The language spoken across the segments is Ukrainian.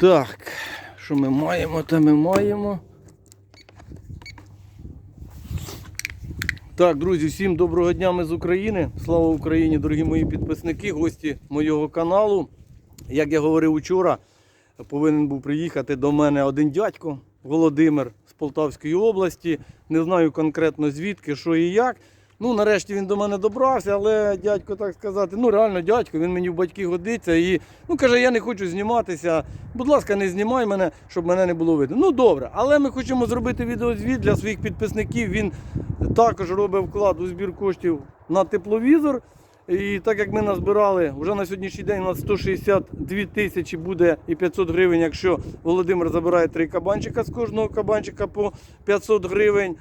Так, що ми маємо, те ми маємо. Так, друзі, всім доброго дня ми з України. Слава Україні, дорогі мої підписники, гості моєго каналу. Як я говорив вчора, повинен був приїхати до мене один дядько Володимир з Полтавської області. Не знаю конкретно звідки, що і як. Ну, нарешті він до мене добрався, але дядько, так сказати, ну реально дядько, він мені в батьки годиться і ну каже, я не хочу зніматися. Будь ласка, не знімай мене, щоб мене не було видно. Ну добре, але ми хочемо зробити відеозвіт для своїх підписників. Він також робить вклад у збір коштів на тепловізор. І так як ми назбирали, вже на сьогоднішній день у нас 162 тисячі буде і 500 гривень, якщо Володимир забирає три кабанчика з кожного кабанчика по 500 гривень.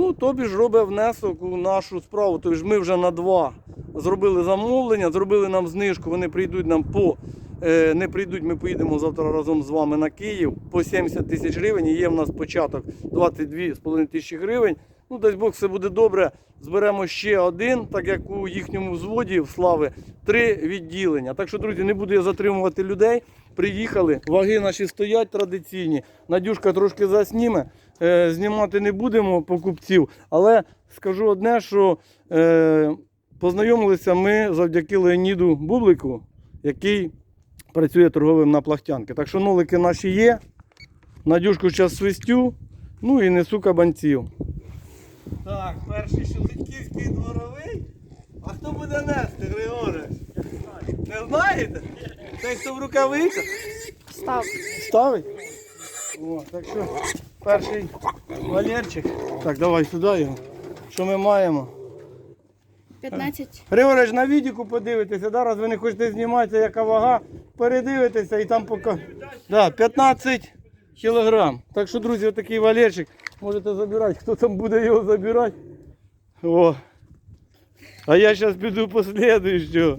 Ну, тобі ж робить внесок у нашу справу. Тобто ж ми вже на два зробили замовлення, зробили нам знижку, вони прийдуть нам по. е, Не прийдуть, ми поїдемо завтра разом з вами на Київ по 70 тисяч гривень. І є в нас початок 22,5 тисячі гривень. Ну, дасть Бог, все буде добре. Зберемо ще один, так як у їхньому взводі в слави три відділення. Так що, друзі, не буду я затримувати людей. Приїхали, ваги наші стоять традиційні. Надюшка трошки засніме. Е, знімати не будемо покупців, але скажу одне, що е, познайомилися ми завдяки Леоніду Бублику, який працює торговим на плахтянки. Так що нолики наші є. Надюшку зараз свистю, ну і несу кабанців. Так, перший Шелудьківський дворовий. А хто буде нести, Григорич? Не знаєте? Той, хто в рукавицях? Став. Ставить? О, так що перший Валерчик. Так, давай сюди його. Що ми маємо? 15. Григорич, на відіку подивитися, да? раз ви не хочете зніматися, яка вага, передивитеся і там поки. Да, 15 кілограм. Так що, друзі, отакий Валерчик. Можете забирати, хто там буде його забирати. О. А я зараз піду по слідуючого.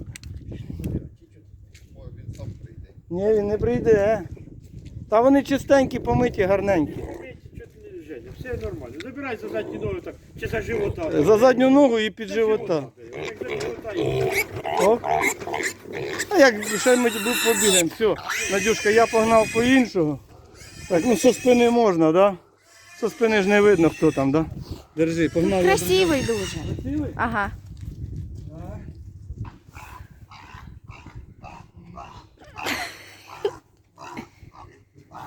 Ні, він не прийде. Та вони чистенькі, помиті, гарненькі. Не? Все нормально. Забирай за заднюю ногу так, чи за живота. За задню ногу і під живота. Як за живота і- О. А як ще ми побігаємо. Все, Надюшка, я погнав по іншого. Так, ну со спини можна, да? Со спини ж не видно, хто там, да? Держи, погнав. я Красивий дуже. Красивий? Ага.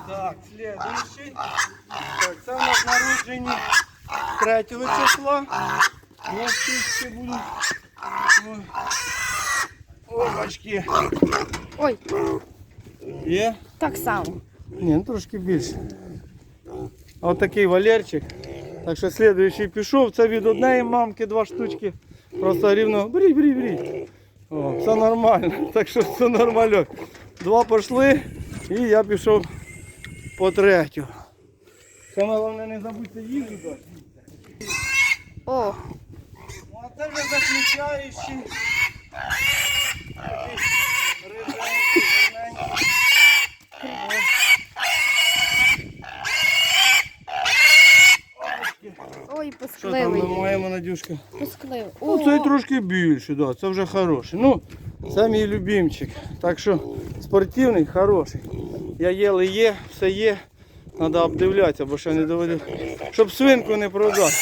Так, следующий. Так, це у нас народжені 3 числа. Ось тут ще будуть. О, Опачки. Ой, Є? так само. Ні, ну трошки більше. А От такий Валерчик. Так що слідуючий пішов. Це від однієї мамки два штучки. Просто рівно. Беріть, беріть, беріть. О, все нормально. Так що все нормально. Два пішли і я пішов по третю. Саме головне не забудьте їжу дати. О, Ну, а це вже заключаючий. Риженький, гарненький. ой, Що там пускливий. маємо, Надюшка? Пускливий. Ну, цей трошки більше, да, це вже хороший. Ну, це мій любимчик. Так що спортивний, хороший. Я їли є, все є. Треба обдивлятися, бо ще не доведу. Щоб свинку не продати.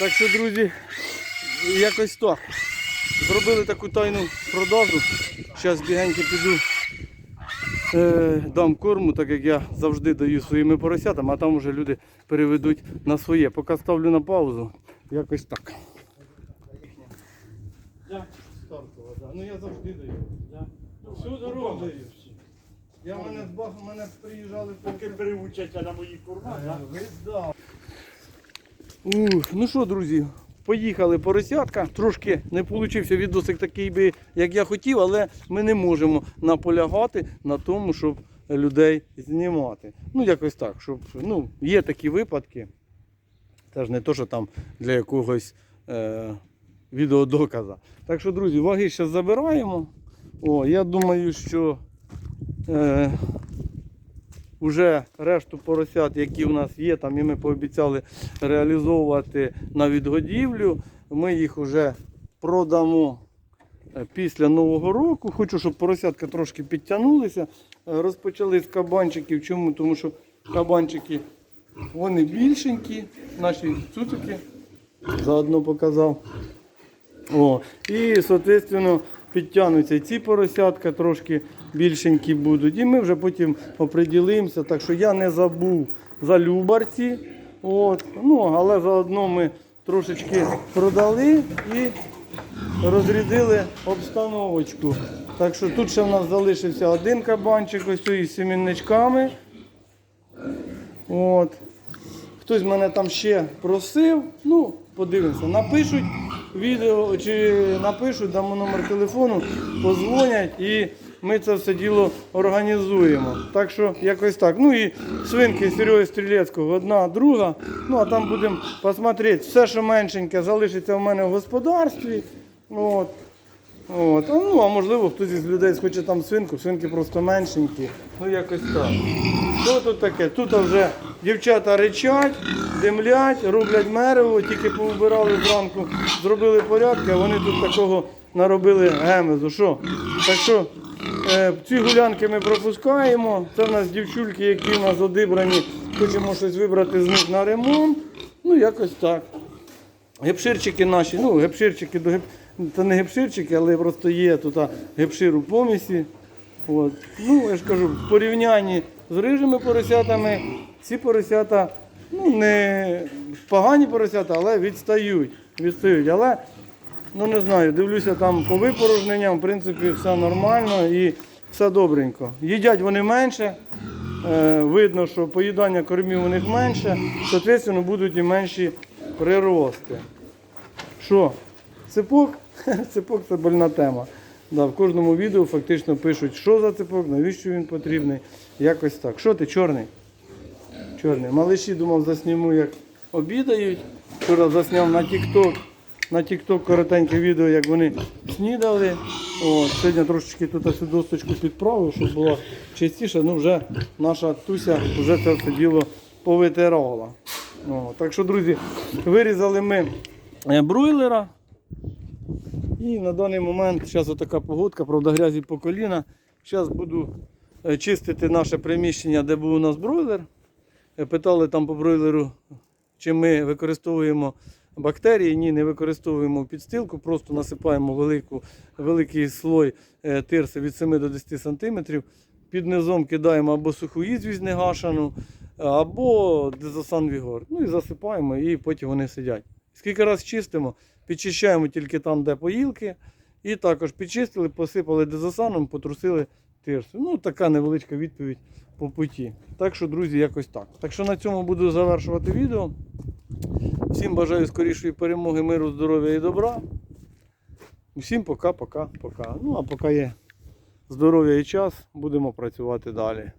Так що, друзі, якось так. Зробили таку тайну продажу. Зараз бігенько піду. Е, дам корму, так як я завжди даю своїми поросятам, а там вже люди переведуть на своє. Поки ставлю на паузу, якось так. Ну я завжди даю. Всю дорогу даю. Я мене з Баху, мене приїжджали Поки переучаться на мої корма, да? Виздав. Ух, ну що, друзі, поїхали поросятка. Трошки не вийшов відосик такий би, як я хотів, але ми не можемо наполягати на тому, щоб людей знімати. Ну, якось так, щоб ну, є такі випадки. Це ж не то, що там для якогось е, відеодоказа. Так що, друзі, ваги зараз забираємо. О, я думаю, що е, Уже решту поросят, які в нас є, там і ми пообіцяли реалізовувати на відгодівлю. Ми їх вже продамо е, після Нового року. Хочу, щоб поросятка трошки підтягнулися. Е, Розпочали з кабанчиків. Чому? Тому що кабанчики вони більшенькі, наші цуцики заодно показав. О, і, соответственно, підтягнуться ці поросятка трошки більшенькі будуть. І ми вже потім оприділимося. Так що я не забув за любарці. От. Ну, але заодно ми трошечки продали і розрядили обстановочку. Так що тут ще в нас залишився один кабанчик ось із сімінничками. От. Хтось мене там ще просив. Ну, подивимося, напишуть відео чи напишуть, дамо номер телефону, позвонять і ми це все діло організуємо. Так що якось так. Ну і свинки Сереги Стрілецького, одна, друга. Ну а там будемо посмотрети. Все, що меншеньке, залишиться в мене в господарстві. От. От. А, ну, а можливо, хтось із людей схоче там свинку, свинки просто меншенькі. Ну якось так. Що тут таке? Тут вже дівчата речать, димлять, роблять мерево, тільки повбирали зранку, зробили порядки, а вони тут такого наробили гемезу. Що? Так що е, ці гулянки ми пропускаємо. Це в нас дівчульки, які в нас одибрані, хочемо щось вибрати з них на ремонт. Ну, якось так. Гепширчики наші, ну, гепширчики до геп... Це не гепширчики, але просто є тут гепшир у помісі. От. Ну, я ж кажу, в порівнянні з рижими поросятами, ці поросята ну, не погані поросята, але відстають. відстають. Але, ну не знаю, дивлюся там по випорожненням, в принципі, все нормально і все добренько. Їдять вони менше. Е, видно, що поїдання кормів у них менше, соответственно, будуть і менші прирости. Що? Ципок? Ципок це больна тема. Да, в кожному відео фактично пишуть, що за ципок, навіщо він потрібний. Якось так. Що ти, чорний? Чорний. Малиші думав, засніму, як обідають. Вчора засняв на TikTok, на TikTok коротеньке відео, як вони снідали. От, сьогодні трошечки тут цю досточку підправив, щоб було чистіше. Ну вже наша Туся вже це все діло повитирала. О, так що, друзі, вирізали ми е, бройлера. І на даний момент зараз така погодка, правда, грязі по коліна. Зараз буду е, чистити наше приміщення, де був у нас бройлер. Питали там по бройлеру, чи ми використовуємо бактерії. Ні, не використовуємо підстилку, просто насипаємо велику, великий слой е, тирси від 7 до 10 см. Під низом кидаємо або суху ізвість негашену, або дезосан Вігор. Ну і засипаємо, і потім вони сидять. Скільки раз чистимо, підчищаємо тільки там, де поїлки. І також підчистили, посипали дезосаном, потрусили тирсу. Ну, така невеличка відповідь по путі. Так що, друзі, якось так. Так що на цьому буду завершувати відео. Всім бажаю скорішої перемоги, миру, здоров'я і добра. Усім пока, пока, пока. Ну, а поки є здоров'я і час, будемо працювати далі.